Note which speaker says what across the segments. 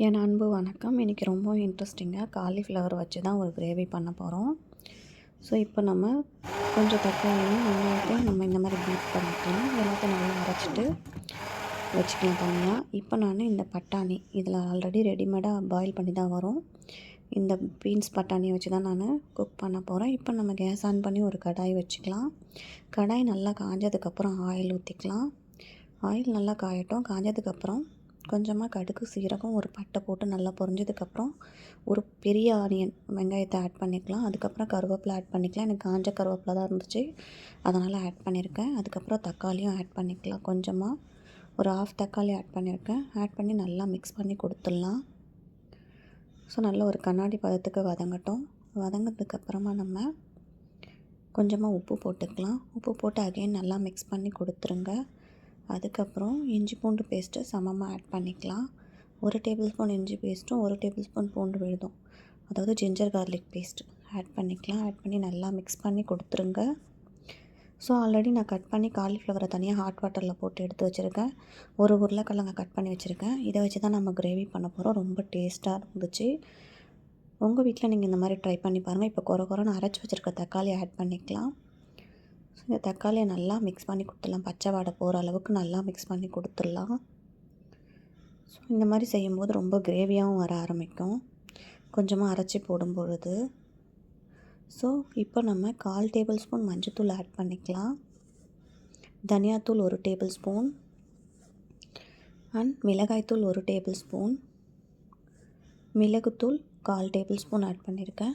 Speaker 1: என் அன்பு வணக்கம். இன்றைக்கி ரொம்ப இன்ட்ரெஸ்டிங்காக காலிஃப்ளவர் வச்சு தான் ஒரு கிரேவி பண்ண போகிறோம் ஸோ இப்போ நம்ம கொஞ்சம் தக்காளியும் வெங்காயத்தையும் நம்ம இந்த மாதிரி பீட் பண்ணிக்கலாம். எல்லாத்தையும் நல்லா அரைச்சிட்டு வச்சுக்கலாம் தனியாக இப்போ நான் இந்த பட்டாணி இதில் ஆல்ரெடி ரெடிமேடாக பாயில் பண்ணி தான் வரும். இந்த பீன்ஸ் பட்டாணியை வச்சு தான் நான் குக் பண்ண போகிறேன் இப்போ நம்ம கேஸ் ஆன் பண்ணி ஒரு கடாய் வச்சுக்கலாம். கடாய் நல்லா காஞ்சதுக்கப்புறம் ஆயில் ஊற்றிக்கலாம் ஆயில் நல்லா காயட்டும். காஞ்சதுக்கப்புறம் கொஞ்சமாக கடுகு சீரகம் ஒரு பட்டை போட்டு நல்லா பொரிஞ்சதுக்கப்புறம் ஒரு பெரிய ஆனியன் வெங்காயத்தை ஆட் பண்ணிக்கலாம். அதுக்கப்புறம் கருவேப்பிலை ஆட் பண்ணிக்கலாம். எனக்கு காஞ்ச கருவேப்பிலை தான் இருந்துச்சு. அதனால் ஆட் பண்ணியிருக்கேன் அதுக்கப்புறம் தக்காளியும் ஆட் பண்ணிக்கலாம். கொஞ்சமாக ஒரு ஆஃப் தக்காளி ஆட் பண்ணியிருக்கேன் ஆட் பண்ணி நல்லா மிக்ஸ் பண்ணி கொடுத்துடலாம். ஸோ நல்ல ஒரு கண்ணாடி பதத்துக்கு வதங்கட்டும். வதங்கினதுக்கப்புறமா நம்ம கொஞ்சமாக உப்பு போட்டுக்கலாம். உப்பு போட்டு அகைன் நல்லா மிக்ஸ் பண்ணி கொடுத்துருங்க. அதுக்கப்புறம் இஞ்சி பூண்டு பேஸ்ட்டு சமமாக ஆட் பண்ணிக்கலாம். ஒரு டேபிள் ஸ்பூன் இஞ்சி பேஸ்ட்டும் ஒரு டேபிள் ஸ்பூன் பூண்டு விழுதும். அதாவது ஜிஞ்சர் கார்லிக் பேஸ்ட்டு ஆட் பண்ணிக்கலாம். ஆட் பண்ணி நல்லா மிக்ஸ் பண்ணி கொடுத்துருங்க. ஸோ ஆல்ரெடி நான் கட் பண்ணி காலிஃப்ளவரை தனியாக ஹாட் வாட்டரில் போட்டு எடுத்து வச்சுருக்கேன். ஒரு உருளைக்கிழங்க கட் பண்ணி வச்சுருக்கேன். இதை வச்சு தான் நம்ம கிரேவி பண்ண போகிறோம் ரொம்ப டேஸ்ட்டாக இருந்துச்சு. உங்கள் வீட்டில் நீங்கள் இந்த மாதிரி ட்ரை பண்ணி பாருங்கள் இப்போ குறை குறைன்னு அரைச்சி வச்சுருக்க தக்காளி ஆட் பண்ணிக்கலாம். ஸோ இந்த தக்காளியை நல்லா மிக்ஸ் பண்ணி கொடுத்துடலாம். பச்சை வாடை போகிற அளவுக்கு நல்லா மிக்ஸ் பண்ணி கொடுத்துடலாம். ஸோ இந்த மாதிரி செய்யும்போது ரொம்ப கிரேவியாகவும் வர ஆரம்பிக்கும். கொஞ்சமாக அரைச்சி போடும் பொழுது ஸோ இப்போ நம்ம கால் டேபிள் ஸ்பூன் மஞ்சத்தூள் ஆட் பண்ணிக்கலாம். தனியாத்தூள் ஒரு டேபிள் ஸ்பூன் அண்ட் மிளகாய்த்தூள் ஒரு டேபிள் ஸ்பூன் மிளகுத்தூள் கால் டேபிள் ஸ்பூன் ஆட் பண்ணியிருக்கேன்.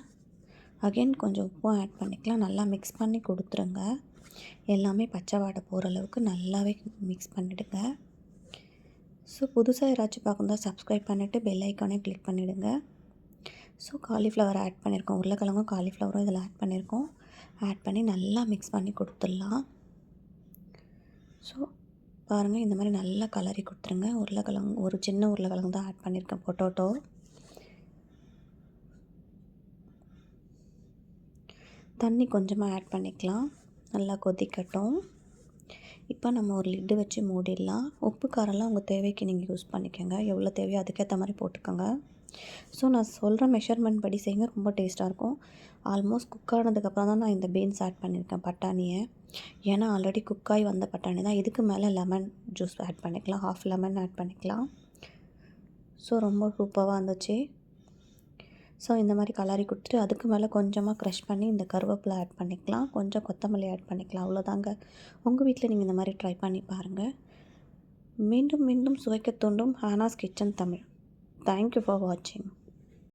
Speaker 1: அகெயின் கொஞ்சம் உப்பும் ஆட் பண்ணிக்கலாம். நல்லா மிக்ஸ் பண்ணி கொடுத்துருங்க. எல்லாமே பச்சை வாடை போகிற அளவுக்கு நல்லாவே மிக்ஸ் பண்ணிவிடுங்க ஸோ புதுசாக யாராச்சும் பார்க்குறதா சப்ஸ்கிரைப் பண்ணிவிட்டு பெல் ஐக்கானே கிளிக் பண்ணிவிடுங்க ஸோ காலிஃப்ளவர் ஆட் பண்ணியிருக்கோம் உருளைக்கிழங்கும் காலிஃப்ளவரும் இதில் ஆட் பண்ணியிருக்கோம் ஆட் பண்ணி நல்லா மிக்ஸ் பண்ணி கொடுத்துடலாம். ஸோ பாருங்கள் இந்த மாதிரி நல்லா கலரி கொடுத்துருங்க. உருளைக்கிழங்கு ஒரு சின்ன உருளைக்கிழங்கு தான் ஆட் பண்ணியிருக்கேன் பொட்டோட்டோ தண்ணி கொஞ்சமாக ஆட் பண்ணிக்கலாம். நல்லா கொதிக்கட்டும். இப்போ நம்ம ஒரு லிட்டு வச்சு மூடிடலாம். உப்பு காரம்லாம் உங்கள் தேவைக்கு நீங்கள் யூஸ் பண்ணிக்கோங்க. எவ்வளோ தேவையோ அதுக்கேற்ற மாதிரி போட்டுக்கோங்க. ஸோ நான் சொல்கிற மெஷர்மெண்ட் படி செய்யுங்க. ரொம்ப டேஸ்ட்டாக இருக்கும். ஆல்மோஸ்ட் குக் ஆனதுக்கப்புறம் தான் நான் இந்த பீன்ஸ் ஆட் பண்ணியிருக்கேன் பட்டாணியை. ஏன்னா ஆல்ரெடி குக்காகி வந்த பட்டாணி தான். இதுக்கு மேலே லெமன் ஜூஸ் ஆட் பண்ணிக்கலாம். ஹாஃப் லெமன் ஆட் பண்ணிக்கலாம். ஸோ ரொம்ப சூப்பராக இருந்துச்சு. ஸோ இந்த மாதிரி கலரி கொடுத்துட்டு அதுக்கு மேலே கொஞ்சமாக க்ரஷ் பண்ணி இந்த கருவேப்பிலை ஆட் பண்ணிக்கலாம். கொஞ்சம் கொத்தமல்லி ஆட் பண்ணிக்கலாம். அவ்வளோதாங்க. உங்கள் வீட்டில் நீங்கள் இந்த மாதிரி ட்ரை பண்ணி பாருங்கள் மீண்டும் மீண்டும் சுவைக்க தூண்டும் Hana's kitchen Tamil. Thank you for வாட்சிங்